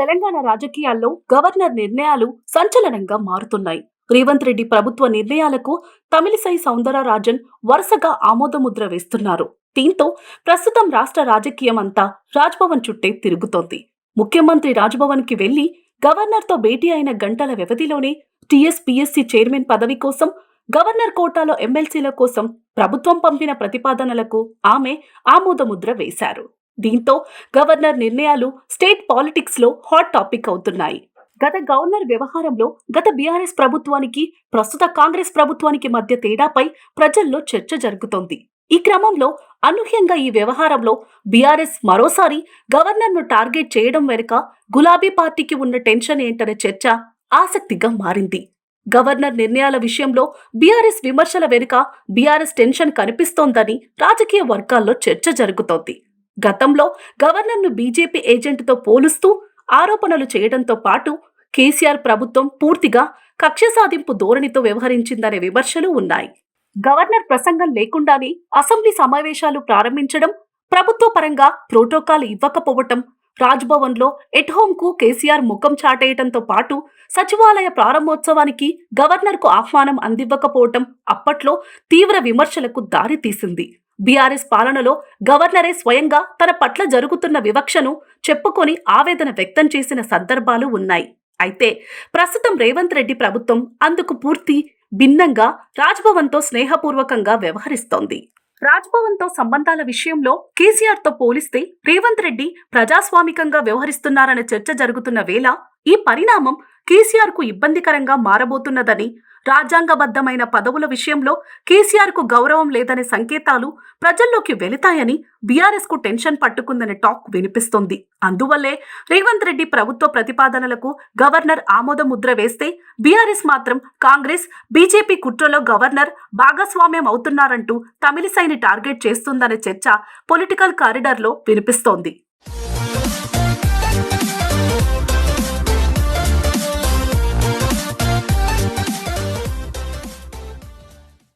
తెలంగాణ రాజకీయాల్లో గవర్నర్ నిర్ణయాలు సంచలనంగా మారుతున్నాయి. రేవంత్ రెడ్డి ప్రభుత్వ నిర్ణయాలకు తమిళిసై సౌందరరాజన్ వరుసగా ఆమోదముద్ర వేస్తున్నారు. దీంతో ప్రస్తుతం రాష్ట్ర రాజకీయం అంతా రాజ్భవన్ చుట్టే తిరుగుతోంది. ముఖ్యమంత్రి రాజ్భవన్కి వెళ్ళి గవర్నర్తో భేటీ అయిన గంటల వ్యవధిలోనే టీఎస్పీఎస్సీ చైర్మన్ పదవి కోసం గవర్నర్ కోటాలో ఎమ్మెల్సీల కోసం ప్రభుత్వం పంపిన ప్రతిపాదనలకు ఆమె ఆమోదముద్ర వేశారు. దీంతో గవర్నర్ నిర్ణయాలు స్టేట్ పాలిటిక్స్లో హాట్ టాపిక్ అవుతున్నాయి. గత గవర్నర్ వ్యవహారంలో గత బీఆర్ఎస్ ప్రభుత్వానికి ప్రస్తుత కాంగ్రెస్ ప్రభుత్వానికి మధ్య తేడాపై ప్రజల్లో చర్చ జరుగుతోంది. ఈ క్రమంలో అనూహ్యంగా ఈ వ్యవహారంలో బీఆర్ఎస్ మరోసారి గవర్నర్ను టార్గెట్ చేయడం వెనుక గులాబీ పార్టీకి ఉన్న టెన్షన్ ఏంటనే చర్చ ఆసక్తిగా మారింది. గవర్నర్ నిర్ణయాల విషయంలో బీఆర్ఎస్ విమర్శల వెనుక బీఆర్ఎస్ టెన్షన్ కనిపిస్తోందని రాజకీయ వర్గాల్లో చర్చ జరుగుతోంది. గతంలో గవర్నర్ను బీజేపీ ఏజెంట్తో పోలుస్తూ ఆరోపణలు చేయడంతో పాటు కేసీఆర్ ప్రభుత్వం పూర్తిగా కక్ష సాధింపు ధోరణితో వ్యవహరించిందనే విమర్శలు ఉన్నాయి. గవర్నర్ ప్రసంగం లేకుండానే అసెంబ్లీ సమావేశాలు ప్రారంభించడం ప్రభుత్వ పరంగా ప్రోటోకాల్ ఇవ్వకపోవటం రాజ్భవన్లో ఎట్ హోమ్ కేసీఆర్ ముఖం చాటేయటంతో పాటు సచివాలయ ప్రారంభోత్సవానికి గవర్నర్కు ఆహ్వానం అందివ్వకపోవటం అప్పట్లో తీవ్ర విమర్శలకు దారితీసింది. బీఆర్ఎస్ పాలనలో గవర్నరే స్వయంగా తన పట్ల జరుగుతున్న వివక్షను చెప్పుకొని ఆవేదన వ్యక్తం చేసిన సందర్భాలు ఉన్నాయి. అయితే ప్రస్తుతం రేవంత్ రెడ్డి ప్రభుత్వం అందుకు పూర్తి భిన్నంగా రాజ్భవన్తో స్నేహపూర్వకంగా వ్యవహరిస్తోంది. రాజ్భవన్తో సంబంధాల విషయంలో కేసీఆర్తో పోలిస్తే రేవంత్ రెడ్డి ప్రజాస్వామికంగా వ్యవహరిస్తున్నారనే చర్చ జరుగుతున్న వేళ ఈ పరిణామం కేసీఆర్కు ఇబ్బందికరంగా మారబోతున్నదని రాజ్యాంగబద్ధమైన పదవుల విషయంలో కేసీఆర్కు గౌరవం లేదనే సంకేతాలు ప్రజల్లోకి వెళతాయని బీఆర్ఎస్కు టెన్షన్ పట్టుకుందనే టాక్ వినిపిస్తోంది. అందువల్లే రేవంత్ రెడ్డి ప్రభుత్వ ప్రతిపాదనలకు గవర్నర్ ఆమోద ముద్ర వేస్తే బీఆర్ఎస్ మాత్రం కాంగ్రెస్ బీజేపీ కుట్రలో గవర్నర్ భాగస్వామ్యం అవుతున్నారంటూ తమిళిసైని టార్గెట్ చేస్తుందనే చర్చ పొలిటికల్ కారిడార్లో వినిపిస్తోంది.